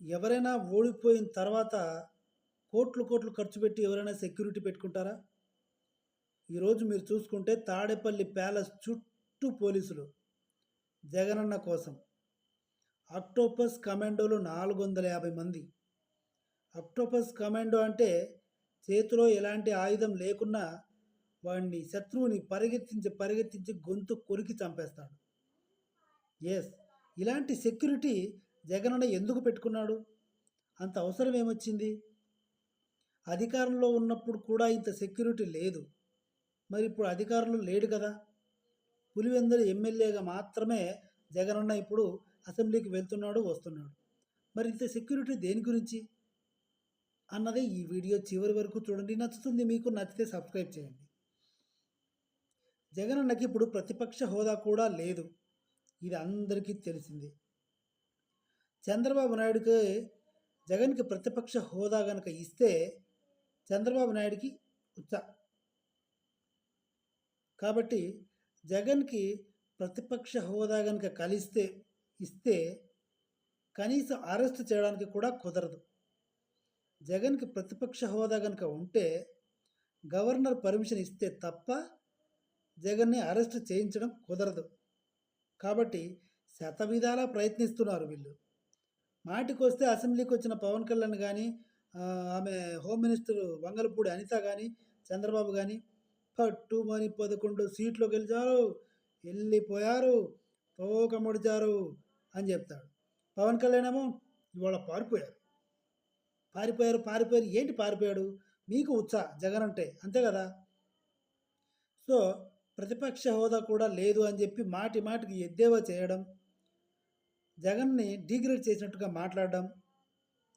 ఎవరైనా ఓడిపోయిన తర్వాత కోట్లు కోట్లు ఖర్చు పెట్టి ఎవరైనా సెక్యూరిటీ పెట్టుకుంటారా? ఈరోజు మీరు చూసుకుంటే తాడేపల్లి ప్యాలెస్ చుట్టూ పోలీసులు జగనన్న కోసం. అక్టోపస్ కమాండోలు నాలుగు వందల యాభై మంది. అక్టోపస్ కమాండో అంటే చేతిలో ఎలాంటి ఆయుధం లేకున్నా వాడిని శత్రువుని పరిగెత్తించి పరిగెత్తించి గొంతు కొరికి చంపేస్తాడు. ఎస్ ఇలాంటి సెక్యూరిటీ జగనన్న ఎందుకు పెట్టుకున్నాడు? అంత అవసరం ఏమొచ్చింది? అధికారంలో ఉన్నప్పుడు కూడా ఇంత సెక్యూరిటీ లేదు. మరి ఇప్పుడు అధికారంలో లేడు కదా? పులివెందుల ఎమ్మెల్యేగా మాత్రమే జగనన్న ఇప్పుడు అసెంబ్లీకి వెళ్తున్నాడు వస్తున్నాడు. మరి ఇంత సెక్యూరిటీ దేని గురించి? అన్నది ఈ వీడియో చివరి వరకు చూడండి. నచ్చుతుంది మీకు నచ్చితే సబ్స్క్రైబ్ చేయండి. జగనన్నకి ఇప్పుడు ప్రతిపక్ష హోదా కూడా లేదు. ఇది అందరికీ తెలిసింది. చంద్రబాబు నాయుడుకి జగన్కి ప్రతిపక్ష హోదా కనుక ఇస్తే చంద్రబాబు నాయుడికి ఉచ్చ కాబట్టి జగన్కి ప్రతిపక్ష హోదా కనుక కలిస్తే ఇస్తే కనీసం అరెస్ట్ చేయడానికి కూడా కుదరదు. జగన్కి ప్రతిపక్ష హోదా కనుక ఉంటే గవర్నర్ పర్మిషన్ ఇస్తే తప్ప జగన్ని అరెస్ట్ చేయించడం కుదరదు. కాబట్టి శతవిధాలా ప్రయత్నిస్తున్నారు వీళ్ళు. మాటికి వస్తే అసెంబ్లీకి వచ్చిన పవన్ కళ్యాణ్ కానీ ఆమె హోమ్ మినిస్టర్ వంగలపూడి అనిత కానీ చంద్రబాబు కానీ పట్టు మని పదకొండు సీట్లు గెలిచారు వెళ్ళిపోయారు తోక ముడిచారు అని చెప్తాడు. పవన్ కళ్యాణ్ ఏమో ఇవాళ పారిపోయారు. పారిపోయారు పారిపోయారు ఏంటి పారిపోయాడు? మీకు ఉత్సాహ జగన్ అంటే అంతే కదా? సో ప్రతిపక్ష హోదా కూడా లేదు అని చెప్పి మాటి మాటికి ఎద్దేవా చేయడం జగన్ని డిగ్రేడ్ చేసినట్టుగా మాట్లాడడం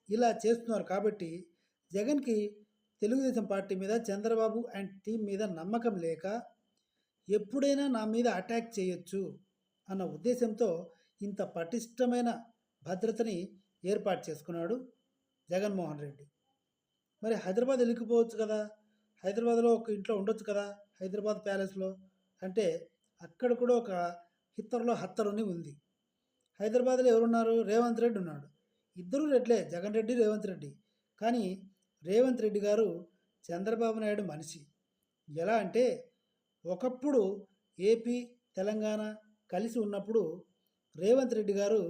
ఇలా చేస్తున్నారు కాబట్టి జగన్కి తెలుగుదేశం పార్టీ మీద చంద్రబాబు అండ్ టీం మీద నమ్మకం లేక ఎప్పుడైనా నా మీద అటాక్ చేయొచ్చు అన్న ఉద్దేశంతో ఇంత పటిష్టమైన భద్రతని ఏర్పాటు చేసుకున్నాడు జగన్మోహన్ రెడ్డి. మరి హైదరాబాద్ వెళ్ళిపోవచ్చు కదా? హైదరాబాద్లో ఒక ఇంట్లో ఉండొచ్చు కదా? హైదరాబాద్ ప్యాలెస్లో? అంటే అక్కడ కూడా ఒక హిత్తర్లో హత్తరుని ఉంది. హైదరాబాద్లో ఎవరున్నారు? రేవంత్ రెడ్డి ఉన్నాడు. ఇద్దరు రెడ్లే జగన్ రెడ్డి రేవంత్ రెడ్డి. కానీ రేవంత్ రెడ్డి గారు చంద్రబాబు నాయుడు మనిషి. ఎలా అంటే ఒకప్పుడు ఏపీ తెలంగాణ కలిసి ఉన్నప్పుడు రేవంత్ రెడ్డి గారు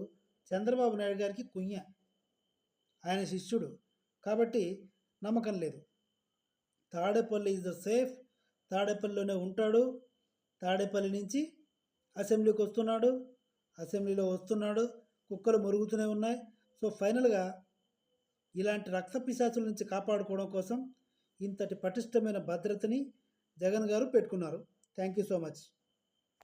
చంద్రబాబు నాయుడు గారికి కుయ్య. ఆయన శిష్యుడు. కాబట్టి నమ్మకం లేదు. Tadepalli is the safe. తాడేపల్లిలోనే ఉంటాడు. తాడేపల్లి నుంచి అసెంబ్లీకి వస్తున్నాడు. అసెంబ్లీలో వస్తున్నాడు. కుక్కలు మురుగుతూనే ఉన్నాయి. సో ఫైనల్గా ఇలాంటి రక్త పిశాచుల నుంచి కాపాడుకోవడం కోసం ఇంతటి పటిష్టమైన భద్రతని జగన్ గారు పెట్టుకున్నారు. Thank you so much.